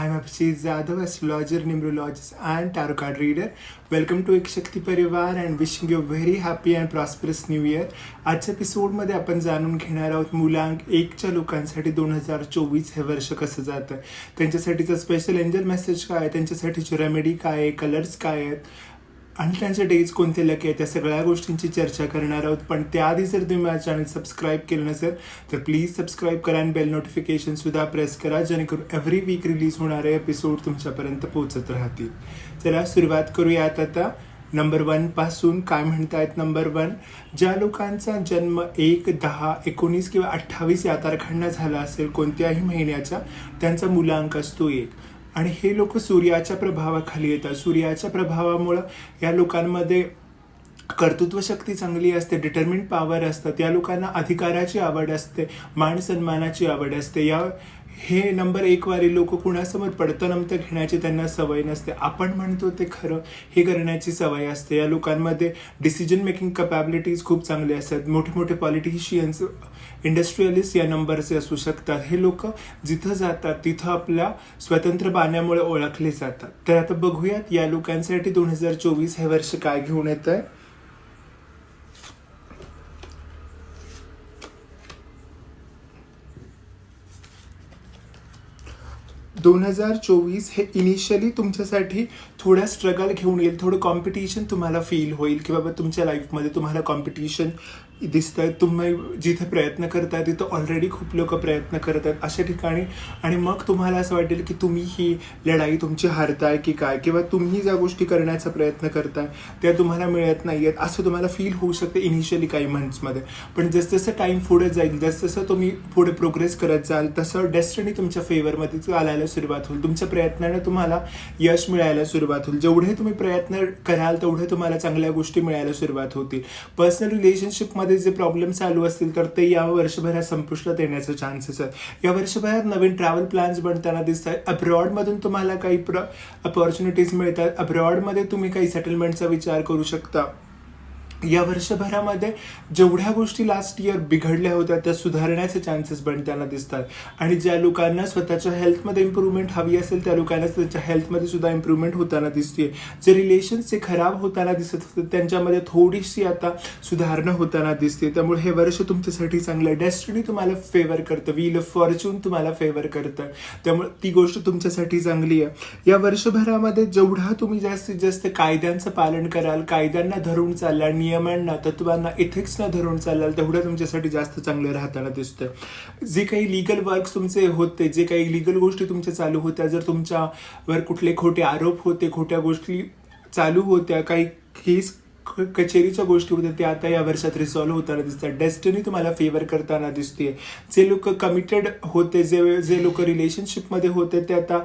I'm Abhishek Jadhav, astrologer, numerologist, and tarot card reader. Welcome to Ek Shakti Parivar and wishing you very happy and prosperous new year आजच्या एपिसोडमध्ये आपण जाणून घेणार आहोत मुलांक एकच्या लोकांसाठी दोन हजार चोवीस हे वर्ष कसं जातं त्यांच्यासाठीचं स्पेशल एंजल मेसेज काय आहे त्यांच्यासाठीची रेमेडी काय आहे कलर्स काय आहेत आणि त्यांचे डेज कोणते लकी आहेत त्या सगळ्या गोष्टींची चर्चा करणार आहोत. पण त्याआधी जर तुम्ही माझं चॅनल सबस्क्राईब केलं नसेल तर प्लीज सबस्क्राईब करा आणि बेल नोटिफिकेशन सुद्धा प्रेस करा जेणेकरून एव्हरी वीक रिलीज होणारे एपिसोड तुमच्यापर्यंत पोहोचत राहतील. चला सुरुवात करूयात आता. नंबर वनपासून काय म्हणतायत नंबर वन ज्या लोकांचा जन्म एक दहा एकोणीस किंवा अठ्ठावीस या तारखांना झाला असेल कोणत्याही महिन्याचा त्यांचा मुलांक असतो एक. आणि हे लोक सूर्याच्या प्रभावाखाली येतात. सूर्याच्या प्रभावामुळं या लोकांमध्ये कर्तृत्व शक्ती चांगली असते डिटर्मिंट पॉवर असतात. या लोकांना अधिकाराची आवड असते मान सन्मानाची आवड असते. या हे नंबर एक वारी लोक कुणासमोर पडतं नमतं घेण्याची त्यांना सवय नसते. आपण म्हणतो ते खरं हे करण्याची सवय असते. या लोकांमध्ये डिसिजन मेकिंग कपॅबिलिटीज खूप चांगले असतात. मोठे मोठे पॉलिटिशियन्स इंडस्ट्रियलिस्ट या नंबरचे असू शकतात. हे लोक जिथं जातात तिथं आपल्या स्वतंत्र बाण्यामुळे ओळखले जातात. तर आता बघूयात या लोकांसाठी दोन हजार चोवीस हे वर्ष काय घेऊन येतं आहे दोन हजार चोवीस हे इनिशियली तुमच्यासाठी थोडा स्ट्रगल घेऊन येईल थोडं कॉम्पिटिशन तुम्हाला फील होईल की बाबा तुमच्या लाईफमध्ये तुम्हाला कॉम्पिटिशन दिसतं तुम्ही जिथे प्रयत्न करताय तिथं ऑलरेडी खूप लोक प्रयत्न करत आहेत अशा ठिकाणी. आणि मग तुम्हाला असं वाटेल की तुम्ही ही लढाई तुमची हारताय की काय? किंवा तुम्ही ज्या गोष्टी करण्याचा प्रयत्न करताय त्या तुम्हाला मिळत नाही आहेत असं तुम्हाला फील होऊ शकतं इनिशियली काही मंथ्समध्ये पण जसजसं टाईम पुढे जाईल जसजसं तुम्ही पुढे प्रोग्रेस करत जाल तसं डेस्टिनी तुमच्या फेवरमध्ये चालायला सुरुवात होईल. तुमच्या प्रयत्नाने तुम्हाला यश मिळायला सुरुवात होईल. जेवढे तुम्ही प्रयत्न कराल तेवढे तुम्हाला चांगल्या गोष्टी मिळायला सुरुवात होतील. पर्सनल रिलेशनशिपमध्ये जे प्रॉब्लेम चालू असतील तर ते या वर्षभरात संपुष्टात येण्याचे चान्सेस आहेत. या वर्षभरात नवीन ट्रॅव्हल प्लॅन्स बनताना दिसत आहेत अब्रॉडमधून तुम्हाला काही प्र अपॉर्च्युनिटीज मिळतात. अब्रॉडमध्ये तुम्ही काही सेटलमेंटचा विचार करू शकता. या वर्षभरामध्ये जेवढ्या गोष्टी लास्ट इयर बिघडल्या होत्या त्या सुधारण्याचे चान्सेस बनताना दिसतात. आणि ज्या लोकांना स्वतःच्या हेल्थमध्ये इम्प्रूव्हमेंट हवी असेल त्या लोकांना त्यांच्या हेल्थमध्ये सुद्धा इम्प्रूव्हमेंट होताना दिसते जे रिलेशन्स जे खराब होताना दिसत होते त्यांच्यामध्ये थोडीशी आता सुधारणा होताना दिसते त्यामुळे हे वर्ष तुमच्यासाठी चांगलं डेस्टिनी तुम्हाला फेवर करतं. व्हील ऑफ फॉर्च्यून तुम्हाला फेवर करतं. त्यामुळे ती गोष्ट तुमच्यासाठी चांगली आहे. या वर्षभरामध्ये जेवढा तुम्ही जास्तीत जास्त कायद्यांचं पालन कराल कायद्यांना धरून चालला नियमांना तत्वांना इथेक्सना धरून चालाल तेवढं तुमच्यासाठी जास्त चांगलं राहताना दिसतं जे काही लिगल वर्क्स तुमचे होते जे काही लिगल गोष्टी तुमच्या चालू होत्या जर तुमच्यावर कुठले खोटे आरोप होते खोट्या गोष्टी चालू होत्या काही केस कचेरीच्या गोष्टी होत्या त्या आता या वर्षात रिसॉल्व्ह होताना दिसतात. डेस्टिनी तुम्हाला फेवर करताना दिसते जे लोक कमिटेड होते जे जे लोक रिलेशनशिपमध्ये होते ते आता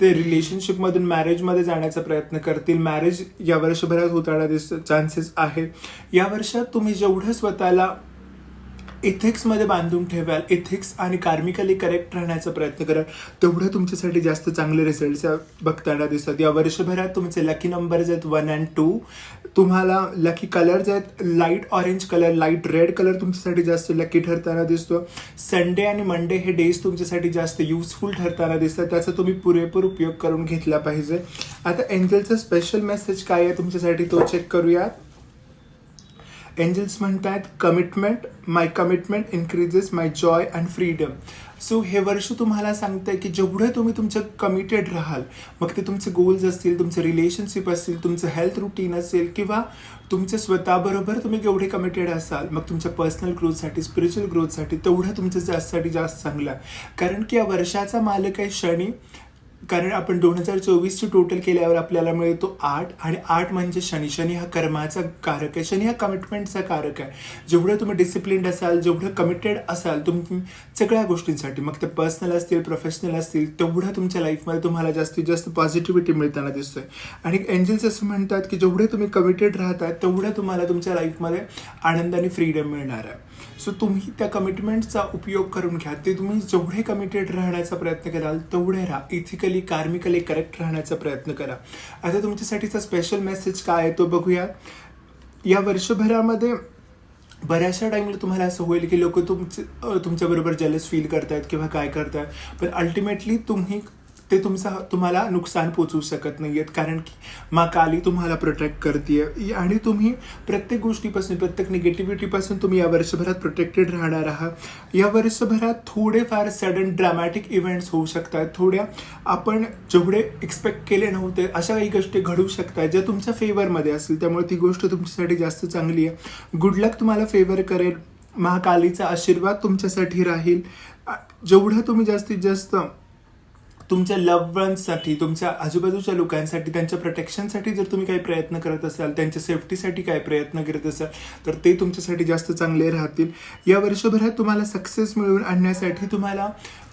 ते रिलेशनशिपमधून मॅरेजमध्ये जाण्याचा प्रयत्न करतील. मॅरेज या वर्षभरात होताना दिस चान्सेस आहे. या वर्षात तुम्ही जेवढं स्वतःला इथिक्समध्ये बांधून ठेवाल इथिक्स आणि कार्मिकली करेक्ट राहण्याचा प्रयत्न कराल तेवढं तुमच्यासाठी जास्त चांगले रिझल्ट्स बघताना दिसतात. या वर्षभरात तुमचे लकी नंबर्स आहेत वन अँड टू तुम्हाला लकी कलर्स आहेत. Light orange colour light red colour तुमच्यासाठी जास्त लकी ठरताना दिसतो. संडे आणि मंडे हे डेज तुमच्यासाठी जास्त युजफुल ठरताना दिसतात. त्याचा तुम्ही पुरेपूर उपयोग करून घेतला पाहिजे. आता एंजलचा स्पेशल मेसेज काय आहे तुमच्यासाठी तो चेक करूयात. एंजल्स म्हणतात commitment my commitment increases my joy and freedom so हे वर्ष तुम्हाला सांगतंय की जेवढं तुम्ही तुमचं कमिटेड राहाल मग ते तुमचे गोल्स असतील तुमचं रिलेशनशिप असतील तुमचं हेल्थ रुटीन असेल किंवा तुमच्या स्वतःबरोबर तुम्ही केवढे कमिटेड असाल मग तुमच्या पर्सनल ग्रोथसाठी स्पिरिच्युअल ग्रोथसाठी तेवढं तुमचं जास्तसाठी जास्त चांगलं आहे. कारण की या वर्षाचा मालक आहे शनी कारण आपण दोन हजार चोवीसची टोटल केल्यावर आपल्याला मिळतो आठ. आणि आठ म्हणजे शनी. शनी हा कर्माचा कारक आहे. शनी हा कमिटमेंटचा कारक आहे. जेवढं तुम्ही डिसिप्लिन्ड असाल जेवढं कमिटेड असाल तुम्ही सगळ्या गोष्टींसाठी मग ते पर्सनल असतील प्रोफेशनल असतील तेवढं तुमच्या लाईफमध्ये तुम्हाला जास्तीत जास्त पॉझिटिव्हिटी मिळताना दिसतोय. आणि एंजल्स असं म्हणतात की जेवढे तुम्ही कमिटेड राहतात तेवढं तुम्हाला तुमच्या लाईफमध्ये आनंद आणि फ्रीडम मिळणार आहे. सो तुम्ही त्या कमिटमेंटचा उपयोग करून घ्या. ते तुम्ही जेवढे कमिटेड राहण्याचा प्रयत्न कराल तेवढे राहा. इथिकली कार्मिकली करेक्ट राहण्याचा प्रयत्न करा. आता तुमच्यासाठीचा स्पेशल मेसेज काय आहे तो बघूया. या वर्षभरामध्ये बऱ्याचशा टाईमला तुम्हाला असं होईल की लोक तुमचे तुमच्याबरोबर जलस फील करतायत किंवा काय करतायत. पण अल्टिमेटली तुम्ही ते तुमचा तुम्हाला नुकसान पोचवू शकत नाही आहेत कारण की मा काली तुम्हाला प्रोटेक्ट करते आणि तुम्ही प्रत्येक गोष्टीपासून प्रत्येक निगेटिव्हिटीपासून तुम्ही या वर्षभरात प्रोटेक्टेड राहणार आहात. या वर्षभरात थोडेफार सडन ड्रामॅटिक इव्हेंट्स होऊ शकतात. थोड्या आपण जेवढे एक्सपेक्ट केले नव्हते अशा काही गोष्टी घडू शकतात ज्या तुमच्या फेवरमध्ये असतील. त्यामुळे ती गोष्ट तुमच्यासाठी जास्त चांगली आहे. गुड लक तुम्हाला फेवर करेल. महाकालीचा आशीर्वाद तुमच्यासाठी राहील. जेवढं तुम्ही जास्तीत जास्त तुमच्या लव्हवन्ससाठी तुमच्या आजूबाजूच्या लोकांसाठी त्यांच्या प्रोटेक्शनसाठी जर तुम्ही काही प्रयत्न करत असाल त्यांच्या सेफ्टीसाठी काय प्रयत्न करत असाल तर ते तुमच्यासाठी जास्त चांगले राहतील. या वर्षभरात तुम्हाला सक्सेस मिळवून आणण्यासाठी तुम्हाला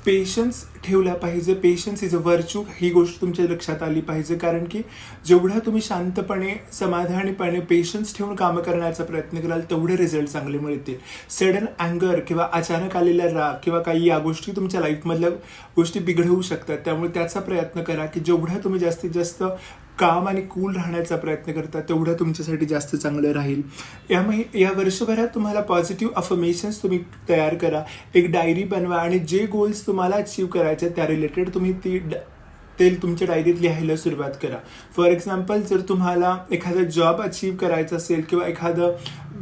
पेशन्स ठेवला पाहिजे. पेशन्स इज अ वर्च्यू ही गोष्ट तुमच्या लक्षात आली पाहिजे. कारण की जेवढा तुम्ही शांतपणे समाधानीपणे पेशन्स ठेवून कामं करण्याचा प्रयत्न कराल तेवढे रिझल्ट चांगले मिळतील. सडन अँगर किंवा अचानक आलेला राग किंवा काही या गोष्टी तुमच्या लाईफमधल्या गोष्टी बिघडवू शकतात. त्यामुळे त्याचा प्रयत्न करा की जेवढा तुम्ही जास्तीत जास्त काम आणि कूल राहण्याचा प्रयत्न करता तेवढं तुमच्यासाठी जास्त चांगलं राहील. यामुळे या वर्षभरात तुम्हाला पॉझिटिव्ह अफर्मेशन्स तुम्ही तयार करा. एक डायरी बनवा आणि जे गोल्स तुम्हाला अचीव करायचे आहेत, त्या रिलेटेड तुम्ही ती ड- ते तुमच्या डायरीत लिहायला सुरुवात करा. फॉर एक्झाम्पल जर तुम्हाला एखादा जॉब अचीव करायचा असेल किंवा एखादं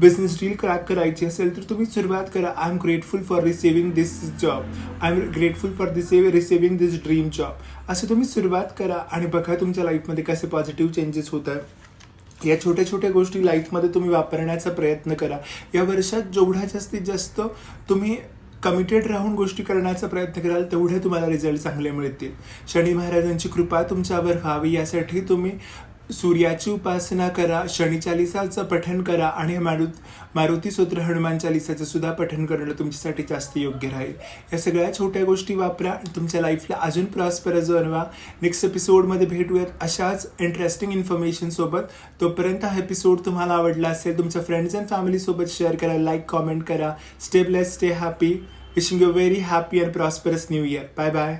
बिझनेस डील क्रॅक करायची असेल तर तुम्ही सुरुवात करा. I am grateful for receiving this job I am grateful for this receiving this dream job असं तुम्ही सुरुवात करा आणि बघा तुमच्या लाईफमध्ये कसे पॉझिटिव्ह चेंजेस होत आहेत. या छोट्या छोट्या गोष्टी लाईफमध्ये तुम्ही वापरण्याचा प्रयत्न करा. या वर्षात जेवढा जास्तीत जास्त तुम्ही कमिटेड राहून गोष्टी करण्याचा प्रयत्न कराल तेवढे तुम्हाला रिझल्ट चांगले मिळतील. शनी महाराजांची कृपा तुमच्यावर व्हावी यासाठी तुम्ही सूर्याची उपासना करा शनी चालिसाचं पठण करा आणि मारुत मारुती सूत्र हनुमान चालिसाचं सुद्धा पठण करणं तुमच्यासाठी जास्त योग्य राहील. या सगळ्या छोट्या गोष्टी वापरा तुमच्या लाईफला अजून प्रॉस्परस बनवा. नेक्स्ट एपिसोडमध्ये भेटूयात अशाच इंटरेस्टिंग इन्फॉर्मेशनसोबत तोपर्यंत हा एपिसोड तुम्हाला आवडला असेल तुमच्या फ्रेंड्स अँड फॅमिलीसोबत शेअर करा लाईक कॉमेंट करा. Stay bless stay happy wishing you very happy and prosperous new year bye bye